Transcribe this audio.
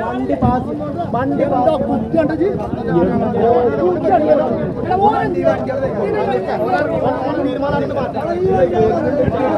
വണ്ടി പാസ് വണ്ടി എന്തോ കുത്തിയുണ്ട് ജി തീരുമാനം